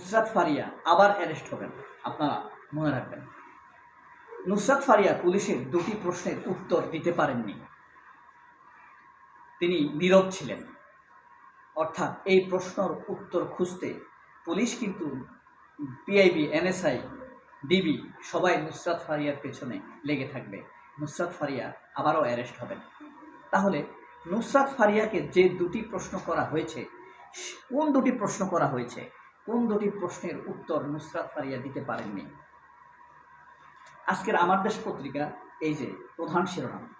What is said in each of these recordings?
নুসরাত ফারিয়া আবার অ্যারেস্ট হবেন। আপনারা মনে রাখবেন। নুসরাত ফারিয়া পুলিশের দুটি প্রশ্নের উত্তর দিতে পারেননি। তিনি নীরব ছিলেন। অর্থাৎ এই প্রশ্নের উত্তর খুঁজতে পুলিশ কিন্তু পিআইবি এনএসআই ডিবি সবাই নুসরাত ফারিয়ার পেছনে লেগে থাকবে। নুসরাত ফারিয়া আবারও অ্যারেস্ট হবেন। তাহলে নুসরাত ফারিয়াকে যে দুটি প্রশ্ন করা হয়েছে, কোন দুটি প্রশ্ন করা হয়েছে? কোন দুটি প্রশ্নের উত্তর নুসরাত ফারিয়া দিতে পারেননি? আজকের আমার দেশ পত্রিকা, এই যে প্রধান শিরোনাম।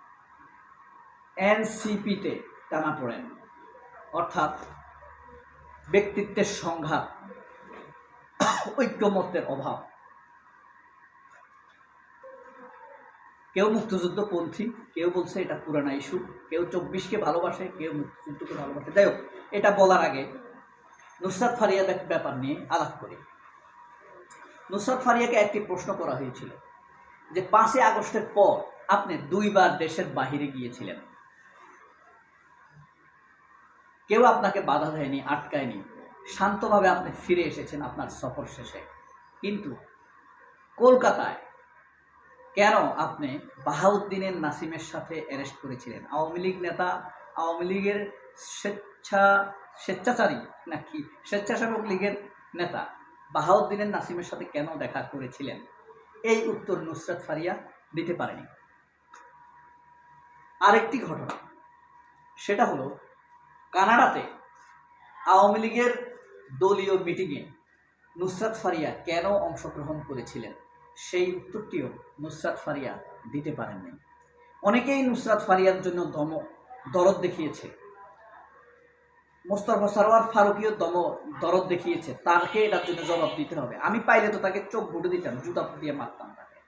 এনসিপিতে টানা পড়েন। অর্থাৎ ব্যক্তিত্বের সংঘাত, ঐক্যমত্যের অভাব। কেউ মুক্তিযুদ্ধপন্থী কেউ বলছে এটা পুরানা ইস্যু, কেউ চব্বিশকে ভালোবাসে, কেউ মুক্তিযুদ্ধকে ভালোবাসে। যাই হোক, এটা বলার আগে নুসরাত ফারিয়া ব্যাপ- ব্যাপার নিয়ে আলাপ করি। নুসরাত ফারিয়াকে একটি প্রশ্ন করা হয়েছিল যে পাঁচই আগস্টের পর আপনি দুইবার দেশের বাহিরে গিয়েছিলেন। কেউ আপনাকে বাধা দেয়নি, আটকায়নি, শান্তভাবে আপনি ফিরে এসেছেন আপনার সফর শেষে। কিন্তু কলকাতায় কেন আপনি বাহাউদ্দিনের নাসিমের সাথে অ্যারেস্ট করেছিলেন? আওয়ামী লীগ নেতা, আওয়ামী লীগের স্বেচ্ছা স্বেচ্ছাচারী নাকি স্বেচ্ছাসেবক লীগের নেতা? বাহাউদ্দিনের নাসিমের সাথে কেন দেখা করেছিলেন? এই উত্তর নুসরাত ফারিয়া দিতে পারেনি। আরেকটি ঘটনা, সেটা হলো, কানাডাতে আওয়ামী লীগের দলীয় মিটিংয়ে নুসরাত ফারিয়া কেন অংশগ্রহণ করেছিলেন? সেই উত্তরটিও নুসরাত ফারিয়া দিতে পারেননি। অনেকেই নুসরাত ফারিয়ার জন্য দম, দরদ দেখিয়েছে। মোস্তফা সারোয়ার ফারুকিও দম, দরদ দেখিয়েছে। তাকে এটার জন্য জবাব দিতে হবে। আমি পাইলে তো তাকে চোখ বুটে দিতাম, জুতা দিয়ে মারতাম তাকে।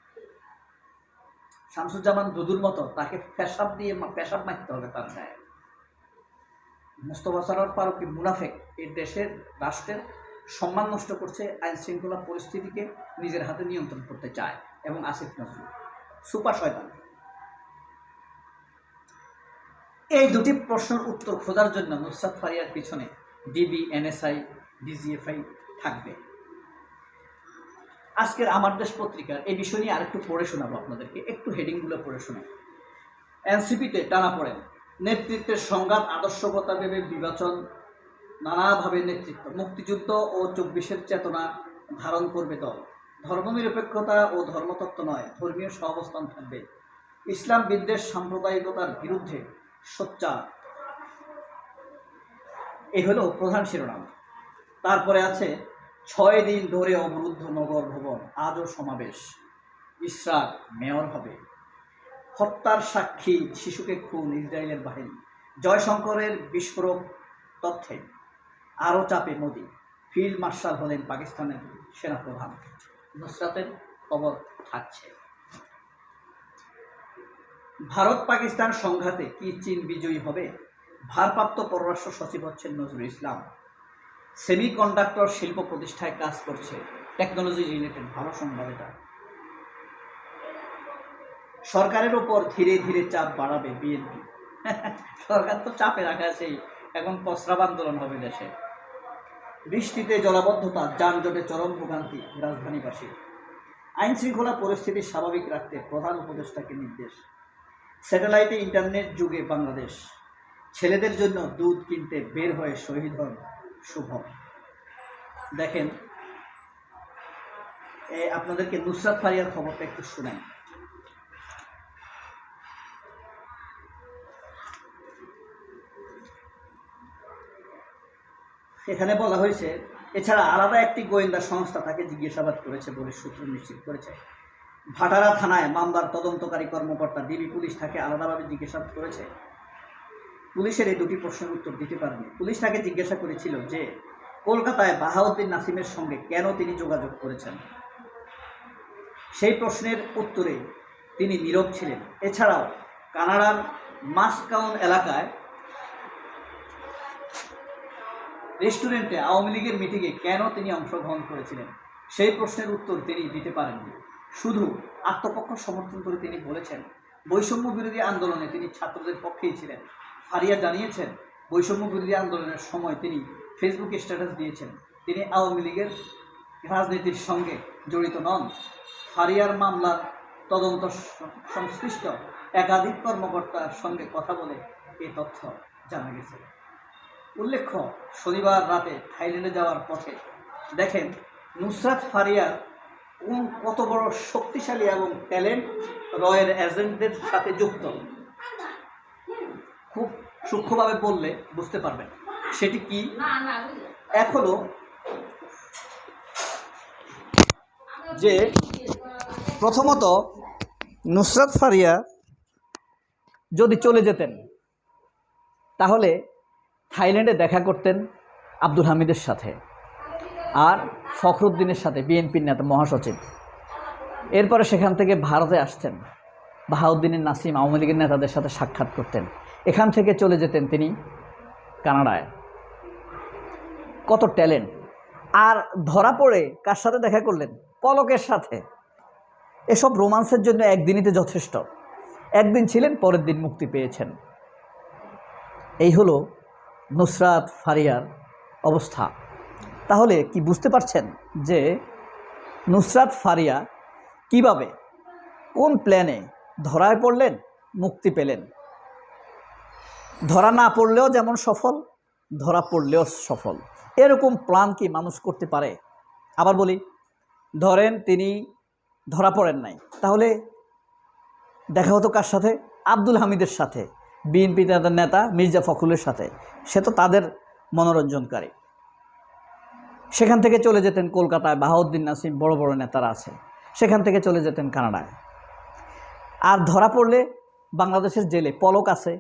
শামসুজ্জামান দুদুর মতো তাকে পেশাব দিয়ে পেশাব মারতে হবে তার গায়ে। মোস্তফা সারোয়ার ফারুকি মুনাফেক এই দেশের রাষ্ট্রের সম্মান নষ্ট করছে, আইন শৃঙ্খলা পরিস্থিতিকে নিজের হাতে নিয়ন্ত্রণ করতে চায়, এবং আসিফ নজরুল। সুপার শয়তান। এই দুটি প্রশ্নের উত্তর খোঁজার জন্য নুসরাত ফারিয়ার পিছনে ডিবি, এনএসআই, ডিজিএফআই থাকবে। আজকের আমার দেশ পত্রিকার এই বিষয় নিয়ে আরেকটু পড়ে শোনাবো আপনাদেরকে। একটু হেডিংগুলো পড়ে শোনাবো এনসিপিতে টানা পড়েন, নেতৃত্বের সংঘাত আদর্শগতা ভেবে বিভাজন, নানাভাবে নেতৃত্ব, মুক্তিযুদ্ধ ও চব্বিশের চেতনা ধারণ করবে দল। ধর্মনিরপেক্ষতা ও ধর্মতত্ত্ব নয়, ধর্মীয় সহাবস্থান থাকবে। ইসলাম বিদ্বেষ, সাম্প্রদায়িকতার বিরুদ্ধে সোচ্চার। এই হলো প্রধান শিরোনাম। তারপরে আছে, ছয় দিন ধরে অবরুদ্ধ নগর ভবন, আজও সমাবেশ। ইসরাক মেয়র হবে। হত্যার সাক্ষী শিশুকে খুন ইসরায়েলের বাহিনী। জয়শঙ্করের বিস্ফোরক তথ্যে আরও চাপে মোদি। ফিল্ড মার্শাল হলেন পাকিস্তানের সেনাপ্রধান। নুসরাতের খবর থাকছে। ভারত পাকিস্তান সংঘাতে কি চীন বিজয়ী হবে? ভারপ্রাপ্ত পররাষ্ট্র সচিব হচ্ছেন নজরুল ইসলাম। সেমি কন্ডাক্টর শিল্প প্রতিষ্ঠায় কাজ করছে টেকনোলজি রিলেটেড ভালো সংবাদ এটা। সরকারের ওপর ধীরে ধীরে চাপ বাড়াবে বিএনপি। সরকার তো চাপে রাখা আছেই এখন প্রস্রাব আন্দোলন হবে দেশে। বৃষ্টিতে জলাবদ্ধতা, যানজটে চরম ভোগান্তি রাজধানীবাসী আইন শৃঙ্খলা পরিস্থিতি স্বাভাবিক রাখতে প্রধান উপদেষ্টাকে নির্দেশ। স্যাটেলাইটে ইন্টারনেট যুগে বাংলাদেশ। ছেলেদের জন্য দুধ কিনতে বের হয়ে শহীদ হন শুভম দেখেন আপনাদেরকে নুসরাত ফারিয়ার খবরটা একটু শুনেন এখানে বলা হয়েছে, এছাড়া আলাদা একটি গোয়েন্দা সংস্থা তাকে জিজ্ঞাসাবাদ করেছে বলে সূত্র নিশ্চিত করেছে। ভাটারা থানায় মামলার তদন্তকারী কর্মকর্তা ডিবি পুলিশ তাকে আলাদাভাবে জিজ্ঞাসাবাদ করেছে। পুলিশের এই দুটি প্রশ্নের উত্তর দিতে পারেনি পুলিশ তাকে জিজ্ঞাসা করেছিল যে, কলকাতায় বাহাউদ্দিন নাসিমের সঙ্গে কেন তিনি যোগাযোগ করেছেন? সেই প্রশ্নের উত্তরে তিনি নীরব ছিলেন। এছাড়াও কানাডার মাসকাউন এলাকায় রেস্টুরেন্টে আওয়ামী লীগের মিটিংয়ে কেন তিনি অংশগ্রহণ করেছিলেন? সেই প্রশ্নের উত্তর তিনি দিতে পারেননি। শুধু আত্মপক্ষ সমর্থন করে তিনি বলেছেন, বৈষম্য বিরোধী আন্দোলনে তিনি ছাত্রদের পক্ষেই ছিলেন। ফারিয়া জানিয়েছেন, বৈষম্য বিরোধী আন্দোলনের সময় তিনি ফেসবুকে স্ট্যাটাস দিয়েছেন। তিনি আওয়ামী লীগের রাজনীতির সঙ্গে জড়িত নন। ফারিয়ার মামলার তদন্ত সংশ্লিষ্ট একাধিক কর্মকর্তার সঙ্গে কথা বলে এই তথ্য জানা গেছে। উল্লেখ্য, শনিবার রাতে থাইল্যান্ডে যাওয়ার পথে দেখেন নুসরাত ফারিয়ার কোন কত বড় শক্তিশালী এবং ট্যালেন্ট রয়ের এজেন্টদের সাথে যুক্ত। খুব সূক্ষ্মভাবে বললে বুঝতে পারবেন। সেটি কি? হলো যে প্রথমত নুসরাত ফারিয়া যদি চলে যেতেন, তাহলে থাইল্যান্ডে দেখা করতেন আব্দুল হামিদের সাথে। আর ফখরুদ্দিনের সাথে বিএনপির নেতা মহাসচিব। এরপরে সেখান থেকে ভারতে আসতেন। বাহাউদ্দিনের নাসিম আওয়ামী লীগের নেতাদের সাথে সাক্ষাৎ করতেন। এখান থেকে চলে যেতেন তিনি কানাডায়। কত ট্যালেন্ট। আর ধরা পড়ে কার সাথে দেখা করলেন? পলকের সাথে। এসব রোমান্সের জন্য একদিনইতে যথেষ্ট। একদিন ছিলেন, পরের দিন মুক্তি পেয়েছেন। এই হলো নুসরাত ফারিয়ার অবস্থা। তাহলে কি বুঝতে পারছেন যে নুসরাত ফারিয়া কীভাবে, কোন প্ল্যানে ধরায় পড়লেন, মুক্তি পেলেন? ধরা না পড়লেও যেমন সফল, ধরা পড়লেও সফল। এরকম প্ল্যান কি মানুষ করতে পারে? আবার বলি, ধরেন তিনি ধরা পড়েন নাই, তাহলে দেখা হতো কার সাথে? আব্দুল হামিদের সাথে, বিএনপি নেতা মির্জা ফখরুলের সাথে। সে তো তাদের মনোরঞ্জনকারী। সেখান থেকে চলে যেতেন কলকাতায় বাহাউদ্দিন নাসিম, বড় বড় নেতারা আছে। সেখান থেকে চলে যেতেন কানাডায়। আর ধরা পড়লে বাংলাদেশের জেলে পলক আছে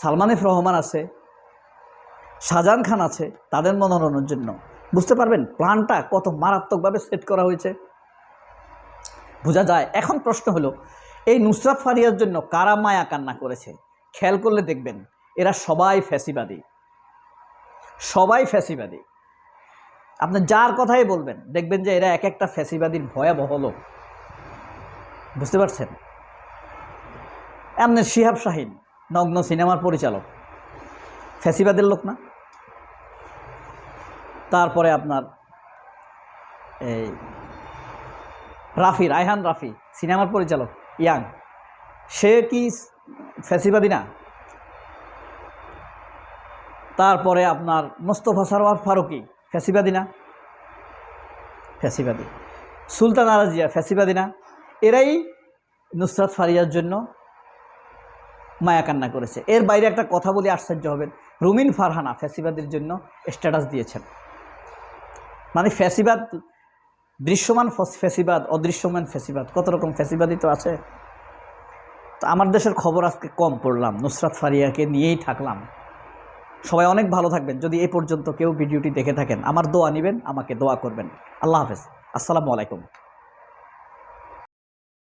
সালমানিফ রহমান আছে, শাহজাহান খান আছে, তাদের মনোরঞ্জনের জন্য। বুঝতে পারবেন, প্ল্যানটা কত মারাত্মকভাবে সেট করা হয়েছে। বোঝা যায়, এখন প্রশ্ন হলো, এই নুসরাত ফারিয়ার জন্য কারা মায়া কান্না করেছে? খেয়াল করলে দেখবেন, এরা সবাই ফ্যাসিবাদী। সবাই ফ্যাসিবাদী। আপনি যার কথাই বলবেন, দেখবেন যে এরা এক একটা ফ্যাসিবাদীর ভয়াবহ লোক। বুঝতে পারছেন? এমনি শিহাব শাহিন, নগ্ন সিনেমার পরিচালক। ফ্যাসিবাদের লোক না। তারপরে আপনার এই রাফি, রায়হান রাফি, সিনেমার পরিচালক, ইয়াং। সে কি ফ্যাসিবাদী না? তারপরে আপনার মোস্তফা সারোয়ার ফারুকি, ফ্যাসিবাদী না? ফ্যাসিবাদী। সুলতান আরাজিয়া, ফ্যাসিবাদী না? এরাই নুসরাত ফারিয়ার জন্য মায়া কান্না করেছে। এর বাইরে একটা কথা বলে, আশ্চর্য হবেন। রুমিন ফারহানা ফ্যাসিবাদের জন্য স্ট্যাটাস দিয়েছেন। মানে ফ্যাসিবাদ, দৃশ্যমান ফ্যাসিবাদ, অদৃশ্যমান ফ্যাসিবাদ, কত রকম ফ্যাসিবাদই তো আছে। তো আমার দেশের খবর আজকে কম পড়লাম, নুসরাত ফারিয়াকে নিয়েই থাকলাম। সবাই অনেক ভালো থাকবেন। যদি এ পর্যন্ত কেউ ভিডিওটি দেখে থাকেন, আমার দোয়া নেবেন, আমাকে দোয়া করবেন। আল্লাহ হাফেজ। আসসালামু আলাইকুম।